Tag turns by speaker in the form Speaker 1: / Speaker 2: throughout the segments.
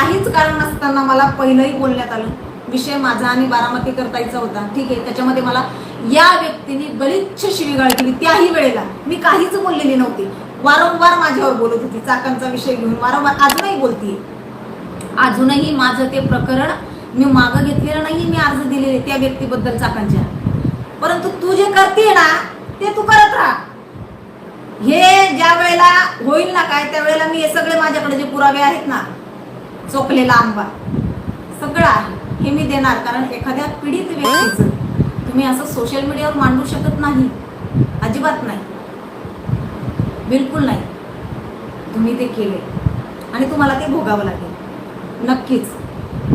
Speaker 1: काहीच कारण नसताना मला पहिलंही बोलण्यात आलं. विषय माझा आणि बारामती करतायचा होता. ठीक आहे त्याच्यामध्ये मला या व्यक्तीने गलिच्छ शिवीगाळ केली त्याही वेळेला मी काहीच बोललेली नव्हती. वारंवार माझ्यावर बोलत होती. चाकांचा विषय घेऊन वारंवार अजूनही बोलतीये. अजूनही माझं ते प्रकरण मी मागं घेतलेलं नाही मी अर्ज दिलेले त्या व्यक्तीबद्दल चाकांच्या. परंतु तू जे करते ना ते तू करत राहा. हे ज्या वेळेला होईल ना काय त्यावेळेला मी हे सगळे माझ्याकडे जे पुरावे आहेत ना चोकलेला आंबा. सगळं आहे. हे मी देणार कारण एखाद्या पीडित व्यक्तीचं. तुम्ही असं सोशल मीडियावर मांडू शकत नाही. अजिबात नाही. बिलकुल नाही. तुम्ही ते केले. आणि तुम्हाला ते भोगावं लागेल. नक्कीच.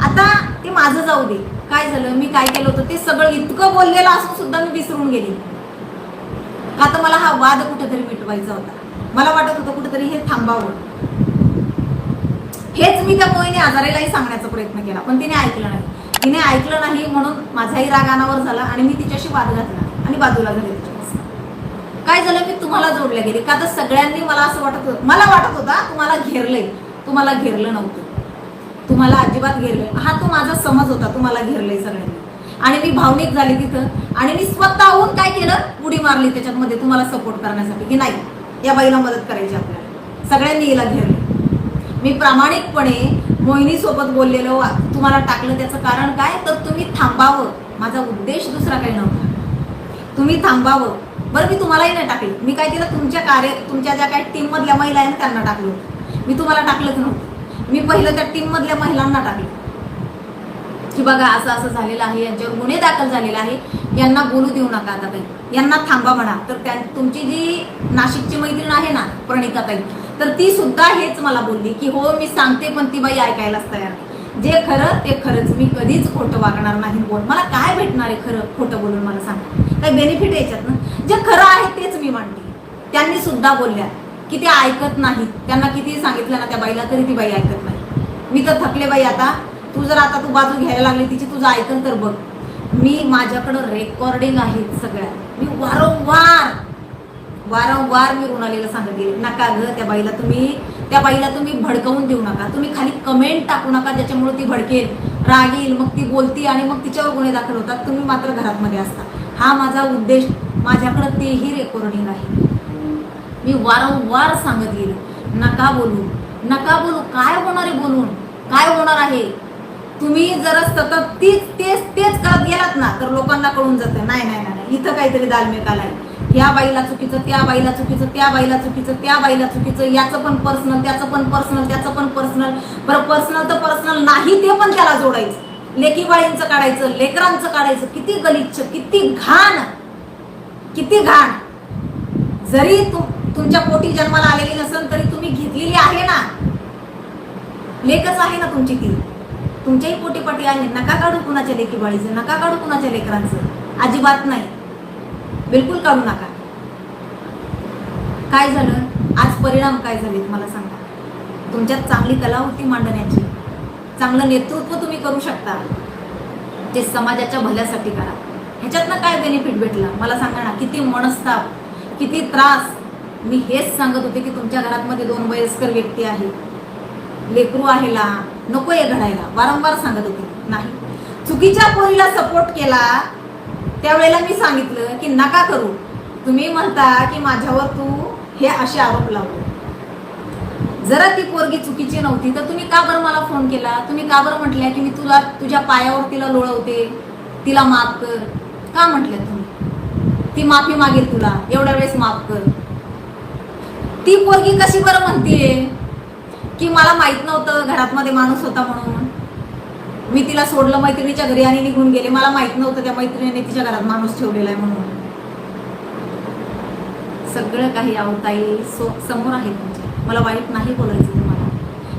Speaker 1: आता ते माझं जाऊ दे. काय झालं? मी काय केलं होतं? ते सगळं इतकं बोललेलं असून सुद्धा मी विसरून गेले. का तर मला हा वाद कुठेतरी मिटवायचा होता. मला वाटत होतं कुठेतरी हे थांबावं. हेच मी त्या मोहिनी आजारेलाही सांगण्याचा प्रयत्न केला पण तिने ऐकलं नाही. तिने ऐकलं नाही म्हणून माझाही राग अनावर झाला आणि मी तिच्याशी वाद घातला आणि बाजूला झाले तिच्यापासून काय झालं मी तुम्हाला जोडल्या गेले का तर सगळ्यांनी मला असं वाटत होतं मला वाटत होता तुम्हाला घेरले तुम्हाला घेरलं नव्हतं. तुम्हाला अजिबात घेरलं हा तो माझा समज होता तुम्हाला घेरले सगळ्यांनी. आणि मी भावनिक झाली तिथं आणि मी स्वतःहून काय केलं? उडी मारली त्याच्यामध्ये तुम्हाला सपोर्ट करण्यासाठी की नाही या बाईला मदत करायची आपल्याला. सगळ्यांनी हिला घेरलं मी प्रामाणिकपणे मोहिनीसोबत बोललेलो तुम्हाला टाकलं त्याचं कारण काय? तर तुम्ही थांबावं. माझा उद्देश दुसरा काही नव्हता. तुम्ही थांबावं. बरं मी तुम्हालाही नाही टाकले. मी काय केलं तुमच्या कार्य तुमच्या ज्या काही टीममधल्या महिला आहेत त्यांना टाकलं. मी तुम्हाला टाकलंच नव्हतं. मी पहिलं त्या टीममधल्या महिलांना टाकलं. की बघा असं असं झालेलं आहे यांच्यावर गुन्हे दाखल झालेला आहे. यांना बोलू देऊ नका आता काही. यांना थांबा म्हणा. तर त्या तुमची जी नाशिकची मैत्रीण आहे ना प्रणिताताई तर ती सुद्धा हेच मला बोलली की हो मी सांगते पण ती बाई ऐकायलाच तयार नाही. जे खरं ते खरंच. मी कधीच खोटं वागणार नाही बोल. मला काय भेटणार आहे खरं खोटं बोलून मला सांग. काही बेनिफिट याच्यात ना जे खरं आहे तेच मी मांडली. त्यांनी सुद्धा बोलल्या की ते ऐकत नाहीत. त्यांना किती सांगितलं ना त्या बाईला तरी ती बाई ऐकत नाही. मी तर थकले बाई आता. तू जर आता तू बाजू घ्यायला लागली तिची तुझं ऐकल तर बघ. मी माझ्याकडं रेकॉर्डिंग आहेत सगळ्या. मी वारंवार वारंवार मी रुणालीला सांगत गेले नका ग त्या बाईला तुम्ही त्या बाईला तुम्ही भडकवून देऊ नका. तुम्ही खाली कमेंट टाकू नका ज्याच्यामुळे ती भडकेल. रागील मग ती बोलती आणि मग तिच्यावर गुन्हे दाखल होतात. तुम्ही मात्र घरात मध्ये असता. हा माझा उद्देश. माझ्याकडं तेही रेकॉर्डिंग आहे मी वारंवार सांगत गेले नका बोलू नका बोलू. काय होणार आहे बोलून? काय होणार आहे? तुम्ही जर सतत तीच तेच तेच करत गेलात ना तर लोकांना कळून जातं. नाही नाही नाही नाही, इथं काहीतरी दालमेकाला आहे. ह्या बाईला चुकीचं त्या बाईला चुकीचं त्या बाईला चुकीचं त्या बाईला चुकीचं याचं पण पर्सनल त्याचं पण पर्सनल त्याचं पण पर्सनल बरं पर्सनल तर पर्सनल नाही ते पण त्याला जोडायचं. लेकी बाळींचं काढायचं लेकरांचं काढायचं. किती गलिच्छ किती घाण किती घाण. जरी तु तुमच्या पोटी जन्माला आलेली नसेल तरी तुम्ही घेतलेली आहे ना? लेखच आहे ना तुमची ती. तुमच्याही पोटीपाटी आहे. नका काढू कुणाच्या लेकी बाळीचं नका काढू कुणाच्या लेकरांचं. अजिबात नाही. बिलकुल काढू नका. काय झालं? आज परिणाम काय झाले मला सांगा. तुमच्यात चांगली कला होती मांडण्याची. चांगलं नेतृत्व तुम्ही करू शकता. ते समाजाच्या भल्यासाठी करा. ह्याच्यातनं काय बेनिफिट भेटला? मला सांगा ना किती मनस्ताप किती त्रास. मी हेच सांगत होते की तुमच्या घरातमध्ये दोन वयस्कर व्यक्ती आहेत. लेकरू आहे लहान नको हे घडायला. वारंवार सांगत होते. नाही. चुकीच्या पोरीला सपोर्ट केला त्यावेळेला मी सांगितलं की नका करू. तुम्ही म्हणता की माझ्यावर तू हे असे आरोप लावतो जरा ती पोरगी चुकीची नव्हती तर तुम्ही का बरं मला फोन केला? तुम्ही का बरं म्हटल्या की मी तुला तुझ्या पायावर तिला लोळवते? तिला माफ कर. का म्हटलं तुम्ही? ती माफी मागेल तुला. एवढ्या वेळेस माफ कर. ती पोरगी कशी बरं म्हणतीये? की मला माहीत नव्हतं घरात मध्ये माणूस होता म्हणून. मी तिला सोडलं मैत्रिणीच्या घरी आणि निघून गेले. मला माहीत नव्हतं त्या मैत्रिणीने तिच्या घरात माणूस ठेवलेला आहे म्हणून. सगळं काही आवताई सो समोर आहे तुमच्या मला वाईट नाही बोलायचं तुम्हाला.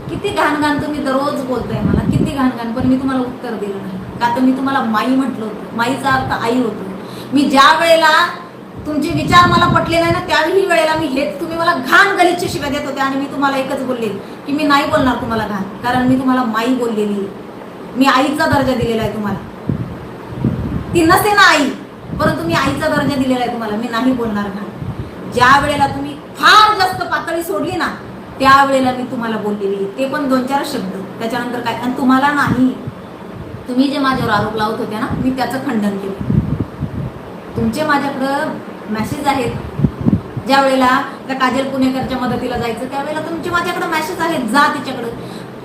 Speaker 1: किती घाण घाण तुम्ही दररोज बोलताय मला किती घाण घाण पण मी तुम्हाला उत्तर दिलं नाही. का तर मी तुम्हाला माई म्हटलं होतं. माईचा अर्थ आई होतो. मी ज्या वेळेला तुमचे विचार मला पटले नाही ना त्याही वेळेला मी हेच तुम्ही मला घाण गलिच्छ शिव्या देत होते आणि मी तुम्हाला एकच बोलले की मी नाही बोलणार तुम्हाला घाण. कारण मी तुम्हाला माई बोललेली आहे. मी आईचा दर्जा दिलेला आहे तुम्हाला. ती नसे ना आई परंतु मी आईचा दर्जा दिलेला आहे तुम्हाला. मी नाही बोलणार ना ज्या वेळेला तुम्ही फार जास्त पातळी सोडली ना त्यावेळेला मी तुम्हाला बोललेली ते पण दोन चार शब्द. त्याच्यानंतर काय? आणि तुम्हाला नाही. तुम्ही जे माझ्यावर आरोप लावत होते ना मी त्याचं खंडन केलं. तुमचे माझ्याकडं मॅसेज आहेत. ज्या वेळेला त्या काजल पुणेकरच्या मदतीला जायचं त्यावेळेला तुमचे माझ्याकडे मॅसेज आहेत. जा तिच्याकडे.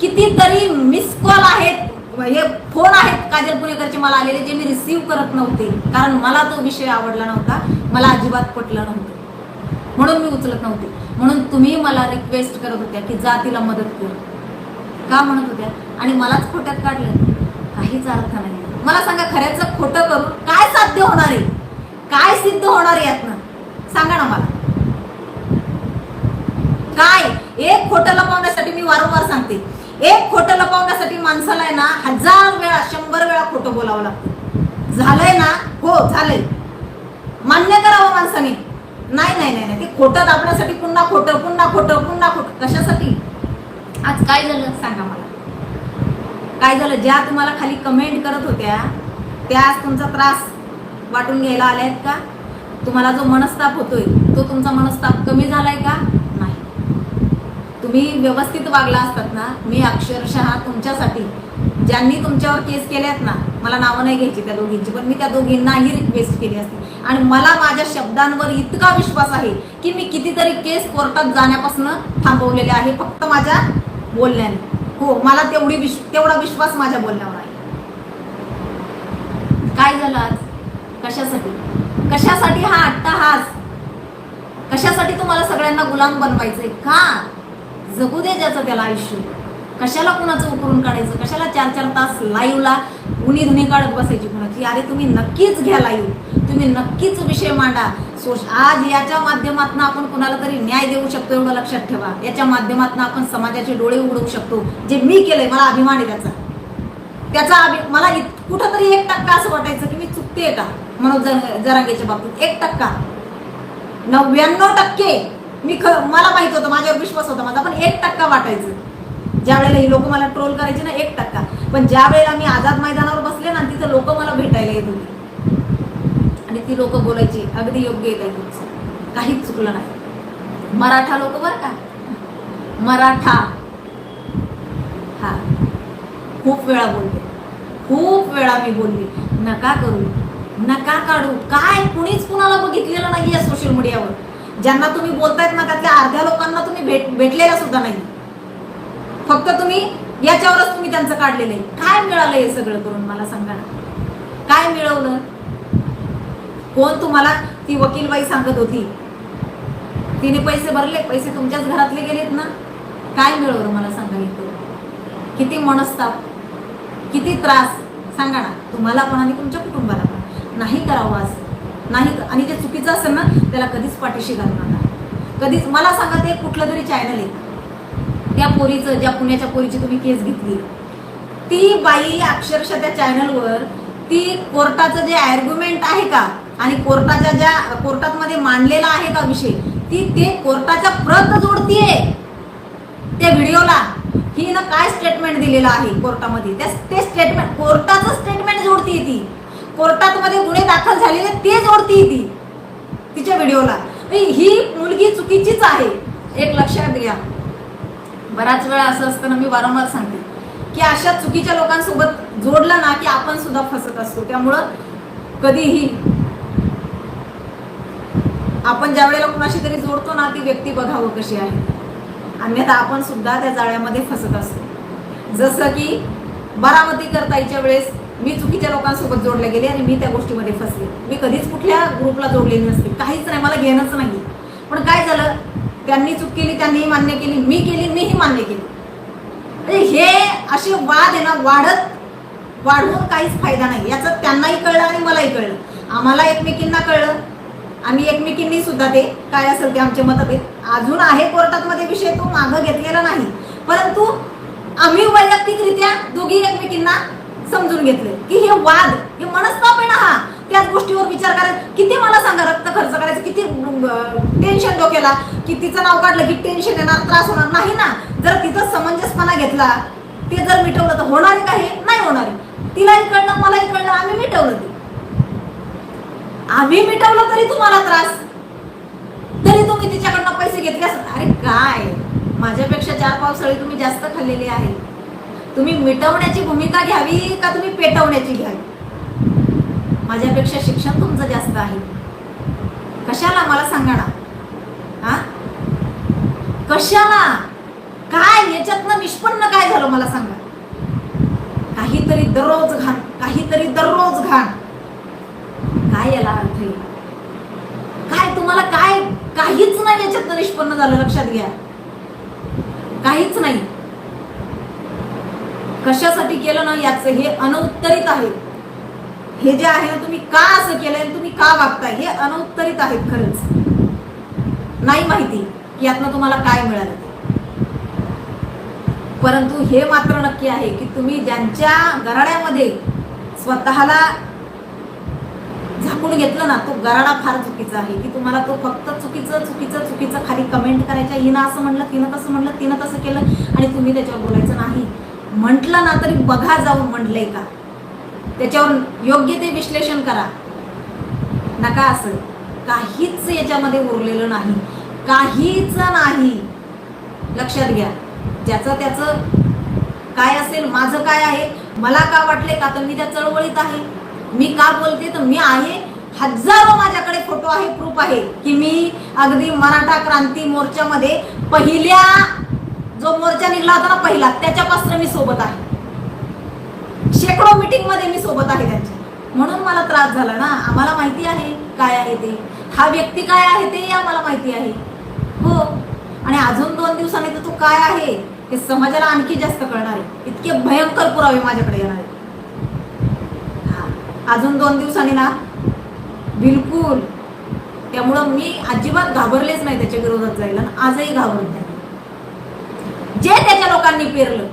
Speaker 1: कितीतरी मिस कॉल आहेत. हे फोन आहेत काजल पुणेकरचे मला आलेले जे मी रिसीव्ह करत नव्हते. कारण मला तो विषय आवडला नव्हता. मला अजिबात पटलं नव्हतं. म्हणून मी उचलत नव्हते. म्हणून तुम्ही मला रिक्वेस्ट करत होत्या की जा तिला मदत कर. का म्हणत होत्या? आणि मलाच खोट्यात काढलं. काहीच अर्थ नाही. मला सांगा खऱ्याचं खोटं करून काय साध्य होणार आहे? काय सिद्ध होणार आहे यातनं? सांगा ना मला. काय? एक खोटं लपवण्यासाठी मी वारंवार सांगते. एक खोटं लपवण्यासाठी माणसाला आहे ना हजार वेळा शंभर वेळा खोटं बोलावं लागतं. झालंय ना? हो झालंय. मान्य करावं माणसाने. नाही नाही नाही नाही. ते खोटं दाबण्यासाठी पुन्हा खोटं पुन्हा खोटं पुन्हा खोटं. कशासाठी? आज काय झालं सांगा मला. काय झालं? ज्या तुम्हाला खाली कमेंट करत होत्या त्या आज तुमचा त्रास वाटून घ्यायला आल्या आहेत का? तुम्हाला जो मनस्ताप होतोय तो तुमचा मनस्ताप कमी झालाय का? तुम्ही व्यवस्थित वागला असतात ना मी अक्षरशः तुमच्यासाठी ज्यांनी तुमच्यावर केस केल्यात ना मला नावं नाही घ्यायची त्या दोघींची पण मी त्या दोघींनाही रिक्वेस्ट केली असते. आणि मला माझ्या शब्दांवर इतका विश्वास आहे की मी कितीतरी केस कोर्टात जाण्यापासून थांबवलेले आहे फक्त माझ्या बोलण्याने. हो मला तेवढी विश तेवढा विश्वास माझ्या बोलण्यावर आहे. काय झालं आज? कशासाठी? कशासाठी हा अट्टाहास कशासाठी तुम्हाला सगळ्यांना गुलाम बनवायचंय? का? जगू दे ज्याचं त्याला आयुष्य. कशाला कुणाचं उकरून काढायचं? कशाला चार चार तास लाईव्हला उनी धुनी काढत बसायची कुणाची? अरे तुम्ही नक्कीच घ्या लाईव्ह तुम्ही नक्कीच विषय मांडा. सोश आज याच्या माध्यमातून आपण कुणाला तरी न्याय देऊ शकतो एवढं लक्षात ठेवा. याच्या माध्यमातून आपण समाजाचे डोळे उघडू शकतो. जे मी केलंय मला अभिमान आहे त्याचा. त्याचा अभि मला इत- कुठंतरी एक टक्का असं वाटायचं की मी चुकते का? मनोज जरांगेच्या बाबतीत. एक टक्का. नव्याण्णव टक्के. मी ख मला माहीत होतं माझ्यावर विश्वास होता माझा पण एक टक्का वाटायचं. ज्या वेळेला ही लोक मला ट्रोल करायचे ना एक टक्का. पण ज्या वेळेला मी आझाद मैदानावर बसले ना तिथं लोक मला भेटायला येत होती. आणि ती लोक बोलायची अगदी योग्य येत आहे तुमचं. काहीच चुकलं नाही. मराठा लोक बरं का? मराठा. हा. खूप वेळा बोलते खूप वेळा मी बोलली नका करू. नका काढू. काय? कुणीच कुणाला बघितलेलं नाही आहे सोशल मीडियावर ज्यांना तुम्ही बोलतायत ना त्यातल्या अर्ध्या लोकांना तुम्ही भेट भेटलेल्या सुद्धा नाही. फक्त तुम्ही याच्यावरच तुम्ही त्यांचं काढलेलं आहे. काय मिळालं हे सगळं करून मला सांगा ना. काय मिळवलं? कोण तुम्हाला ती वकीलबाई सांगत होती. तिने पैसे भरले पैसे तुमच्याच घरातले गेलेत ना. काय मिळवलं मला सांगा इथं किती मनस्ताप किती त्रास. सांगा ना तुम्हाला पण आणि तुमच्या कुटुंबाला पण. नाही करावं असं. नाही आणि जे चुकीचं असेल ना त्याला कधीच पाठीशी घालणार नाही. कधीच मला सांगा ते कुठलं तरी चॅनल आहे. त्या पोरीचं ज्या पुण्याच्या पोरीची तुम्ही केस घेतली. ती बाई अक्षरशः त्या चॅनलवर ती कोर्टाचं जे आर्ग्युमेंट आहे का आणि कोर्टाच्या ज्या कोर्टात मध्ये मांडलेला आहे का विषय ती ते कोर्टाच्या प्रत जोडतीये. त्या व्हिडिओला. ही ना काय स्टेटमेंट दिलेलं आहे कोर्टामध्ये? त्या ते स्टेटमेंट कोर्टाचं स्टेटमेंट जोडतीये ती. कोर्टात मध्ये गुन्हे दाखल झालेले तेच ओढती ती तिच्या व्हिडिओला. ही मुलगी चुकीचीच आहे. एक लक्षात घ्या. बराच वेळा असं असतं ना मी वारंवार सांगते की अशा चुकीच्या लोकांसोबत जोडलं ना की आपण सुद्धा फसत असतो. त्यामुळं कधीही आपण ज्या वेळेला कुणाशी तरी जोडतो ना ती व्यक्ती बघावं कशी आहे. अन्यथा आपण सुद्धा त्या जाळ्यामध्ये फसत असतो. जसं की बारामती करताईच्या वेळेस मी चुकीच्या लोकांसोबत जोडले गेले आणि मी त्या गोष्टीमध्ये फसले. मी कधीच कुठल्या ग्रुपला जोडलेली नसते. काहीच नाही. मला घेणंच नाही. पण काय झालं? त्यांनी चूक केली त्यांनीही मान्य केली मी केली मीही मान्य केली. म्हणजे हे असे वाद आहे ना वाढत वाढवून काहीच फायदा नाही. याचं त्यांनाही कळलं आणि मलाही कळलं. आम्हाला एकमेकींना कळलं. आम्ही एकमेकींनी सुद्धा ते काय असेल ते आमचे मतभेद. अजून आहे कोर्टात मध्ये विषय तो मागं घेतलेला नाही. परंतु आम्ही वैयक्तिकरित्या दोघी एकमेकींना समजून घेतले की हे वाद हे मनस्ताप आहे ना हा. त्याच गोष्टीवर विचार करायचा किती मला सांगा रक्त खर्च करायचं किती टेन्शन डोक्याला की तिचं नाव काढलं की टेन्शन येणार त्रास होणार. नाही ना. जर तिथं समंजसपणा घेतला ते जर मिटवलं तर होणार आहे का हे? नाही होणार तिलाही कळलं मलाही कळलं आम्ही मिटवलं ते. आम्ही मिटवलं तरी तुम्हाला त्रास. तरी तुम्ही तिच्याकडनं पैसे घेतले असत अरे काय? माझ्यापेक्षा चार पावसाळी तुम्ही जास्त खाल्लेली आहे तुम्ही मिटवण्याची भूमिका घ्यावी का तुम्ही पेटवण्याची घ्यावी? माझ्यापेक्षा शिक्षण तुमचं जास्त आहे. कशाला मला सांगा ना? हा? कशाला? काय? याच्यातनं निष्पन्न काय झालं मला सांगा? काहीतरी दररोज घाण काहीतरी दररोज घाण. काय याला अर्थ काय तुम्हाला काय काहीच नाही याच्यातनं निष्पन्न झालं लक्षात घ्या. काहीच नाही. कशासाठी केलं ना याचं हे अनुत्तरित आहे. हे जे आहे तुम्ही का असं केलंय तुम्ही का वागताय? हे अनुत्तरित आहेत खरंच. नाही माहिती की यातनं तुम्हाला काय मिळालं ते. परंतु हे मात्र नक्की आहे की तुम्ही ज्यांच्या गराड्यामध्ये स्वतःला झाकून घेतलं ना तो गराडा फार चुकीचा आहे की तुम्हाला तो फक्त चुकीचं चुकीचं चुकीचं खाली कमेंट करायच्या हिनं असं म्हणलं तिनं कसं म्हणलं तिनं तसं केलं आणि तुम्ही त्याच्यावर बोलायचं नाही. म्हटलं ना तरी बघा जाऊन म्हटलंय का? त्याच्यावर योग्य ते विश्लेषण करा. नका असं. काहीच याच्यामध्ये उरलेलं नाही. काहीच नाही. लक्षात घ्या. ज्याचं त्याचं काय असेल माझं काय आहे मला का वाटले का तर मी त्या चळवळीत आहे. मी का बोलते तर मी आहे. हजारो माझ्याकडे फोटो आहे प्रूफ आहे की मी अगदी मराठा क्रांती मोर्चामध्ये पहिल्या जो मोर्चा निघला होता ना पहिला त्याच्यापासून मी सोबत आहे. शेकडो मीटिंगमध्ये मी सोबत आहे त्यांच्या. म्हणून मला त्रास झाला ना. आम्हाला माहिती आहे काय आहे ते. हा व्यक्ती काय आहे ते आम्हाला माहिती आहे. हो. आणि अजून दोन दिवसांनी तर तू काय आहे हे समाजाला आणखी जास्त कळणार आहे. इतके भयंकर पुरावे माझ्याकडे येणार आहे हा, अजून दोन दिवसांनी ना बिलकुल. त्यामुळं मी अजिबात घाबरलेच नाही त्याच्या विरोधात जायला. आजही घाबरत. नाही जे त्याच्या लोकांनी पेरलं.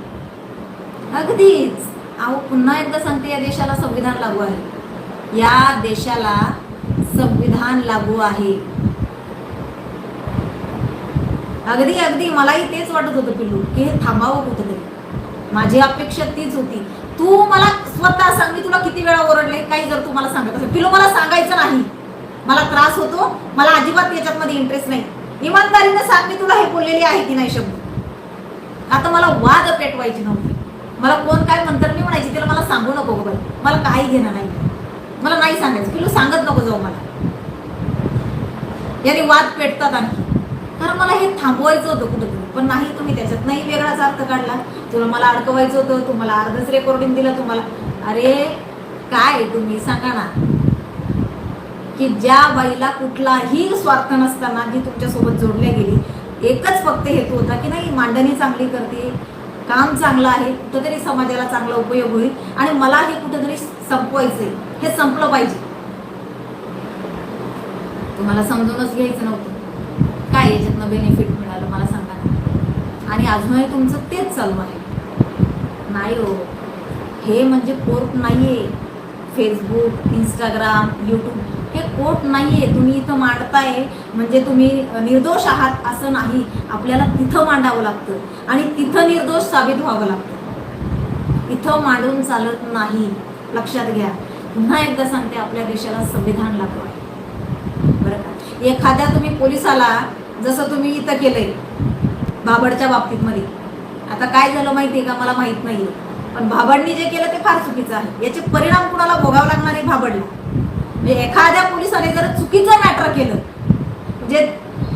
Speaker 1: अगदीच. अहो पुन्हा एकदा सांगते या देशाला संविधान लागू आहे. या देशाला संविधान लागू आहे. अगदी अगदी. मलाही तेच वाटत होतं पिल्लू की हे थांबावं कुठेतरी. माझी अपेक्षा तीच होती. तू मला स्वतः सांग मी तुला किती वेळा ओरडले काही जर तू मला सांगत असेल. पिल्लू मला सांगायचं नाही. मला त्रास होतो. मला अजिबात याच्यातमध्ये इंटरेस्ट नाही. इमानदारीने सांग मी तुला हे बोललेली आहे की नाही शब्द आता मला वाद पेटवायची नव्हती. मला कोण काय म्हणतात मी म्हणायची त्याला मला सांगू नको गं बाई. मला काही घेणं नाही. मला नाही सांगायचं. किलो सांगत नको जाऊ मला. याने वाद पेटतात आणखी. कारण मला हे थांबवायचं होतं कुठंतरी. पण नाही तुम्ही त्याच्यात नाही वेगळाच अर्थ काढला. तुला मला अडकवायचं होतं. तुम्हाला अर्धच रेकॉर्डिंग दिलं तुम्हाला. अरे काय तुम्ही सांगा ना. की ज्या बाईला कुठलाही स्वार्थ नसताना जी तुमच्यासोबत जोडल्या गेली एकच फक्त हेतू होता की नाही मांडणी चांगली करते काम चांगलं आहे कुठंतरी समाजाला चांगला उपयोग होईल आणि मला हे कुठंतरी संपवायचंय हे संपलं पाहिजे. तुम्हाला समजूनच घ्यायचं नव्हतं. काय याच्यातनं बेनिफिट मिळालं मला सांगा ना. आणि अजूनही तुमचं तेच चालू आहे. नाही हो हे म्हणजे कोर्ट नाहीये. फेसबुक इंस्टाग्राम यूट्यूब हे कोर्ट आहे तुम्ही इथं मांडताय म्हणजे तुम्ही निर्दोष आहात असं नाही. आपल्याला तिथं मांडावं लागतं आणि तिथं निर्दोष साबित व्हावं लागतं. इथं मांडून चालत नाही. लक्षात घ्या. पुन्हा एकदा सांगते आपल्या देशाला संविधान लागू आहे. बरं का? एखाद्या तुम्ही पोलिसाला जसं तुम्ही इथं केलंय बाबडच्या बाबतीत मध्ये आता काय झालं माहिती आहे का? मला माहीत नाही पण भाबडनी जे केलं ते फार चुकीचं आहे. याचे परिणाम कुणाला भोगावं लागणार आहे? भाबडला म्हणजे एखाद्या पोलिसाने जर चुकीचं मॅटर केलं म्हणजे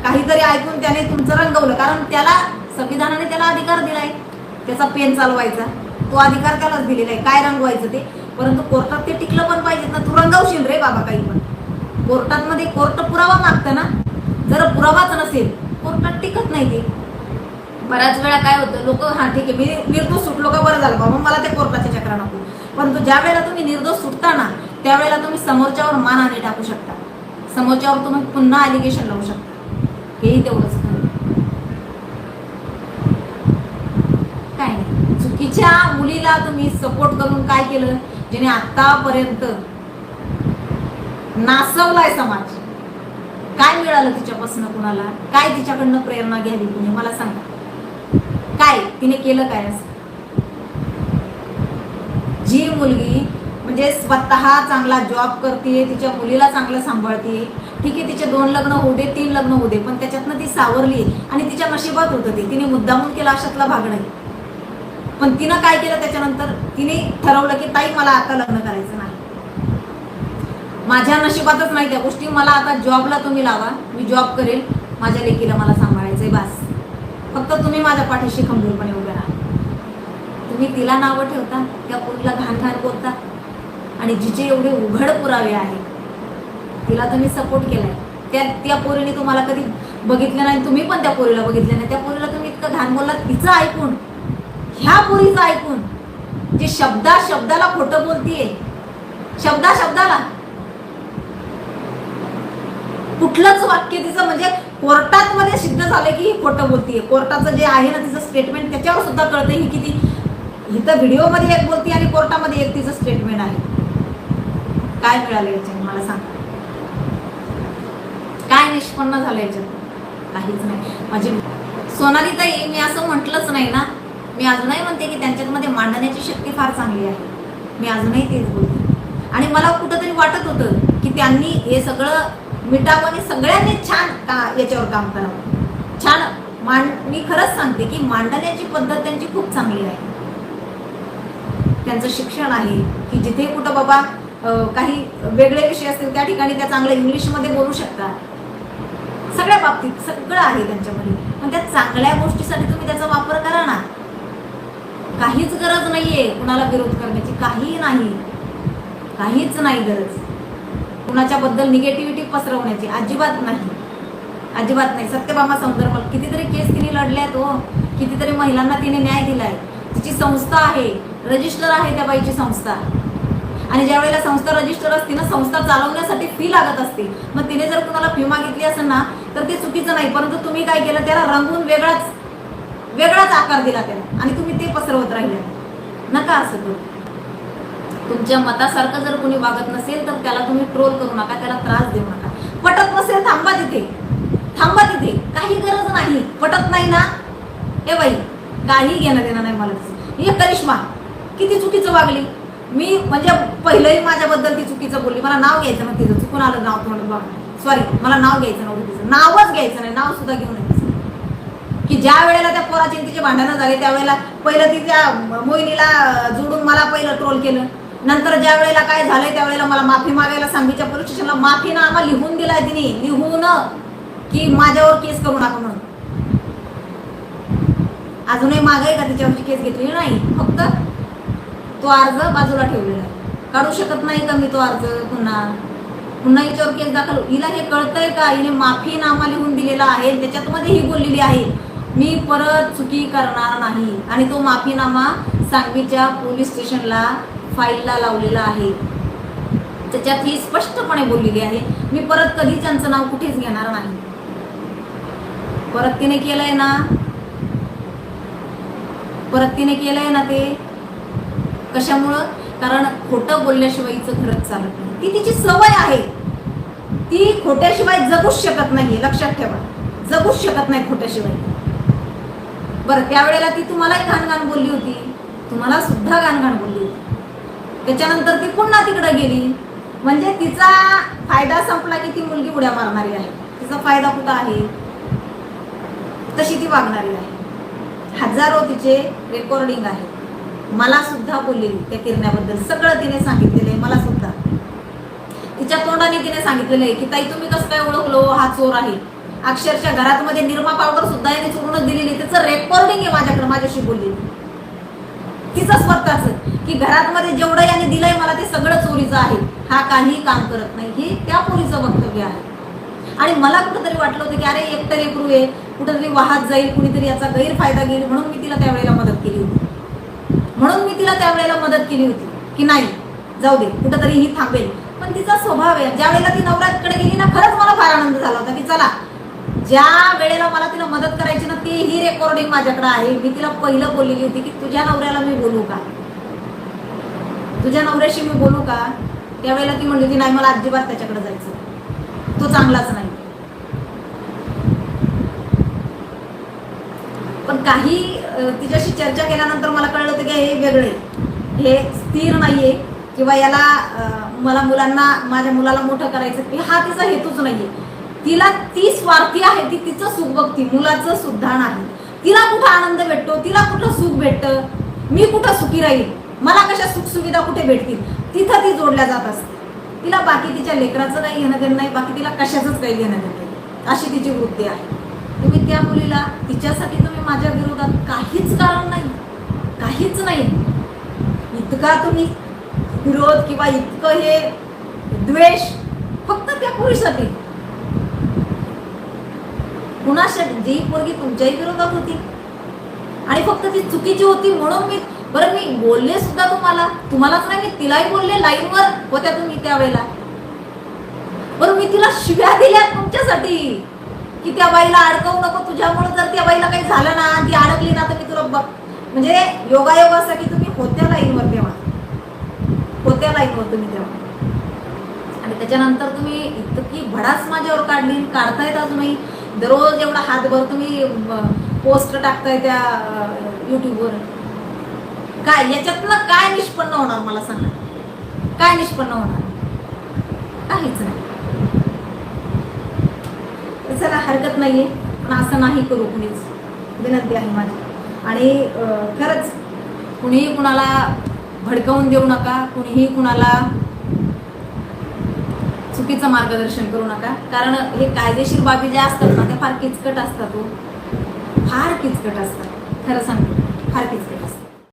Speaker 1: काहीतरी ऐकून त्याने तुमचं रंगवलं कारण त्याला संविधानाने त्याला अधिकार दिलाय त्याचा पेन चालवायचा तो अधिकार त्यालाच दिलेला आहे. काय रंगवायचं ते? परंतु कोर्टात ते टिकलं पण पाहिजे. ना तू रंगवशील रे बाबा काही पण. कोर्टात मध्ये कोर्ट पुरावा मागतं ना? जर पुरावाच नसेल कोर्टात टिकत नाही ते. बऱ्याच वेळा काय होतं लोक हा ठीक आहे मी निर्दोष सुटलो का बरं झालं बाबा मला ते कोर्टाच्या चक्रा नको परंतु ज्या वेळेला तुम्ही निर्दोष सुटता ना त्यावेळेला तुम्ही समोरच्यावर मानहानी टाकू शकता. समोरच्यावर तुम्ही पुन्हा अलिगेशन लावू शकता. हेही तेवढंच काय नाही. चुकीच्या मुलीला तुम्ही सपोर्ट करून काय केलं? ज्याने आतापर्यंत नासवलाय समाज. काय मिळालं तिच्यापासून कुणाला? काय तिच्याकडनं प्रेरणा घ्यावी तुम्ही मला सांगा. काय? तिने केलं काय असं? जी मुलगी म्हणजे स्वतः चांगला जॉब करते तिच्या मुलीला चांगलं सांभाळते ठीक आहे तिचे दोन लग्न होऊ दे तीन लग्न होऊ दे पण त्याच्यातनं ती सावरली आणि तिच्या नशिबात होतं ते तिने मुद्दामून केला अशातला भाग नाही. पण तिनं काय केलं त्याच्यानंतर? तिने ठरवलं की ताई मला आता लग्न करायचं नाही. माझ्या नशिबातच नाही त्या गोष्टी. मला आता जॉबला तुम्ही लावा. मी जॉब करेल. माझ्या लेकीला मला सांभाळायचंय बास. फक्त तुम्ही माझ्या पाठीशी खंबीरपणे उभे राहा. तुम्ही तिला नावं ठेवता त्या पोरीला घाण घाण बोलता. आणि जिचे एवढे उघड पुरावे आहेत तिला तुम्ही सपोर्ट केलाय. त्या त्या पोरीने तुम्हाला कधी बघितलं नाही तुम्ही पण त्या पोरीला बघितलं नाही. त्या पोरीला तुम्ही इतकं घाण बोललात तिचं ऐकून ह्या पोरीचं ऐकून जे शब्दा शब्दाला खोटं बोलतीये शब्दा शब्दाला कुठलंच वाक्य तिचं म्हणजे कोर्टात मध्ये सिद्ध झालं की ही खोटं बोलतीये. कोर्टाचं जे आहे ना तिचं स्टेटमेंट त्याच्यावर सुद्धा कळतं ही किती इथं व्हिडिओमध्ये एक बोलती आणि कोर्टामध्ये एक तिचं स्टेटमेंट आहे. काय मिळालं याच्यात? मला सांग. काय निष्पन्न झालं याच्यात? काहीच नाही. माझी सोनाली ताई मी असं म्हटलंच नाही ना. मी अजूनही म्हणते की त्यांच्यामध्ये मांडण्याची शक्ती फार चांगली आहे. मी अजूनही तेच बोलते. आणि मला कुठंतरी वाटत होतं की त्यांनी हे सगळं मिटावं आणि सगळ्यांनी छान का याच्यावर काम करावं? छान. मांड मी खरंच सांगते की मांडण्याची पद्धत त्यांची खूप चांगली आहे. त्यांचं शिक्षण आहे की जिथे कुठं बाबा काही वेगळे विषय असतील त्या ठिकाणी त्या चांगल्या इंग्लिशमध्ये बोलू शकतात. सगळ्या बाबतीत सगळं आहे त्यांच्यामध्ये. पण त्या चांगल्या गोष्टीसाठी तुम्ही त्याचा वापर करा ना. काहीच गरज नाहीये कुणाला विरोध करण्याची. काही नाही. काहीच नाही गरज. कुणाच्या बद्दल निगेटिव्हिटी पसरवण्याची अजिबात नाही. अजिबात नाही. सत्यभामा संदर्भात कितीतरी केस तिने लढल्यात हो. कितीतरी महिलांना तिने न्याय दिलाय. तिची संस्था आहे. रजिस्टर आहे त्या बाईची संस्था. आणि ज्या वेळेला संस्था रजिस्टर असते ना संस्था चालवण्यासाठी फी लागत असते. मग तिने जर कुणाला फी मागितली असेल ना तर ते चुकीचं नाही. परंतु तुम्ही काय केलं त्याला रंगून वेगळाच वेगळाच आकार दिला त्याला आणि तुम्ही ते पसरवत राहिले. नका असं करू. तुमच्या मतासारखं जर कोणी वागत नसेल तर त्याला तुम्ही ट्रोल करू नका त्याला त्रास देऊ नका. पटत नसेल थांबा तिथे. थांबा तिथे. काही गरज नाही. पटत नाही ना? ए बाई काही घेणं देणं नाही मला. हे करिश्मा किती चुकीचं वागली. मी म्हणजे पहिलंही माझ्याबद्दल ती चुकीचं बोलली. मला नाव घ्यायचं ना तिचं. चुकून आलं नाव तुम्हाला बघ. सॉरी मला नाव घ्यायचं नव्हतं तिचं. नावच घ्यायचं नाही. नाव सुद्धा घेऊन नये की ज्या वेळेला त्या पोराची आणि तिचे भांडणं झाले त्यावेळेला पहिलं ती त्या मोहिनीला जोडून मला पहिलं ट्रोल केलं. नंतर ज्या वेळेला काय झालंय त्यावेळेला मला माफी मागायला सांगलीच्या पोलीस स्टेशनला आम्हाला लिहून दिलाय तिने. लिहून की माझ्यावर केस करू नका म्हणून. अजूनही मागे का तिच्यावरची केस घेतलेली? नाही. फक्त तो अर्ज बाजूला ठेवलेला आहे. काढू शकत नाही का मी तो अर्ज पुन्हा? पुन्हा हिच्यावर केस दाखल हिला हे कळतंय का? हिने माफीनामा लिहून दिलेला आहे. त्याच्यात मध्ये ही बोललेली आहे. मी परत चुकी करणार नाही. आणि तो माफीनामा सांगवीच्या पोलीस स्टेशनला फाईलला लावलेला आहे. त्याच्यात ही स्पष्टपणे बोललेली आहे. मी परत कधी त्यांचं नाव कुठेच घेणार नाही. परत तिने केलंय ना? परत तिने केलंय ना ते? कशामुळं? कारण खोटं बोलल्याशिवाय हिचं खरंच चालत नाही. ती तिची सवय आहे. ती खोट्याशिवाय जगूच शकत नाही लक्षात ठेवा. जगूच शकत नाही खोट्याशिवाय. बरं त्यावेळेला ती तुम्हालाही घाण घाण बोलली होती. तुम्हाला सुद्धा घाण घाण बोलली होती. त्याच्यानंतर ती पुन्हा तिकडे गेली. म्हणजे तिचा फायदा संपला की ती मुलगी उड्या मारणारी आहे. तिचा फायदा कुठं आहे? तशी ती वागणारी आहे. हजारो तिचे रेकॉर्डिंग आहे मला सुद्धा बोललेली त्या किरण्याबद्दल सगळं तिने सांगितलेलं आहे मला सुद्धा. तिच्या तोंडाने तिने सांगितलेलं आहे की ताई तुम्ही कसं काय ओळखलो? हा चोर आहे. अक्षरशः घरात मध्ये निरमा पावडर सुद्धा याने चोरूनच दिलेली त्याचं रेकॉर्डिंग आहे माझ्याकडे माझ्याशी बोललेली तिचं स्वतःच की घरात मध्ये जेवढं याने दिलंय मला ते सगळं चोरीचं आहे. हा काही काम करत नाही हे त्या पोरीचं वक्तव्य आहे. आणि मला कुठंतरी वाटलं होतं की अरे एकटं लेकरू आहे कुठंतरी वाहत जाईल कुणीतरी याचा गैरफायदा घेईल म्हणून मी तिला त्यावेळेला मदत केली होती. म्हणून मी तिला त्यावेळेला मदत केली होती की नाही जाऊ दे कुठंतरी ही थांबेल. पण तिचा स्वभाव आहे ज्या वेळेला ती नवऱ्याकडे गेली ना खरंच मला फार आनंद झाला होता की चला ज्या वेळेला मला तिला मदत करायची ना ती ही रेकॉर्डिंग माझ्याकडे आहे. मी तिला पहिलं बोललेली होती की तुझ्या नवऱ्याला मी बोलू का? तुझ्या नवऱ्याशी मी बोलू का? त्यावेळेला ती म्हणली की नाही मला अजिबात त्याच्याकडे जायचं. तो चांगलाच नाही पण काही तिच्याशी चर्चा केल्यानंतर मला कळलं होतं की हे वेगळे हे स्थिर नाहीये किंवा याला मला मुलांना माझ्या मुलाला मोठं करायचं की हा तिचा हेतूच नाहीये. तिला ती स्वार्थी आहे ती तिचं सुख बघती मुलाचं सुद्धा नाही. तिला कुठं आनंद भेटतो तिला कुठं सुख भेटतं? मी कुठं सुखी राहील? मला कशा सुखसुविधा कुठे भेटतील? तिथं ती जोडल्या जात असते. तिला बाकी तिच्या लेकराचं काही घेणं देणं नाही बाकी तिला कशाचंच काही घेणं देणं नाही. अशी तिची वृत्ती आहे. तुम्ही त्या मुलीला तिच्यासाठी तुम्ही माझ्या विरोधात काहीच कारण नाही. काहीच नाही. इतका तुम्ही विरोध किंवा इतकं हे द्वेष फक्त त्या पुरुषासाठी. कुणासाठी जी मुलगी तुमच्याही विरोधात होती. आणि फक्त ती चुकीची होती म्हणून मी बरं मी बोलले सुद्धा तुम्हाला. तुम्हालाच नाही मी तिलाही बोलले लाईनवर होत्या तुम्ही त्यावेळेला. बरं मी तिला शिव्या दिल्या तुमच्यासाठी. की त्या बाईला अडकवू नको तुझ्यामुळे जर त्या बाईला काही झालं ना ती अडकली ना तर मी तुला बघ म्हणजे योगायोगासाठी तुम्ही होत्या लाईनवर तेव्हा. होत्या लाईनवर तुम्ही तेव्हा. आणि त्याच्यानंतर तुम्ही इतकी भडास माझ्यावर काढली काढतायत अजूनही. दररोज एवढा हातभर तुम्ही पोस्ट टाकताय त्या युट्यूबवर काय याच्यातलं काय निष्पन्न होणार मला सांगा? काय निष्पन्न होणार? काहीच नाही. चला हरकत नाहीये. पण असं नाही करू कुणीच. विनंती आहे माझी. आणि खरंच कुणीही कुणाला भडकवून देऊ नका. कुणीही कुणाला चुकीचं मार्गदर्शन करू नका. कारण हे कायदेशीर बाबी ज्या असतात ना त्या फार किचकट असतात तो फार किचकट असतात. खरं सांगतो फार किचकट.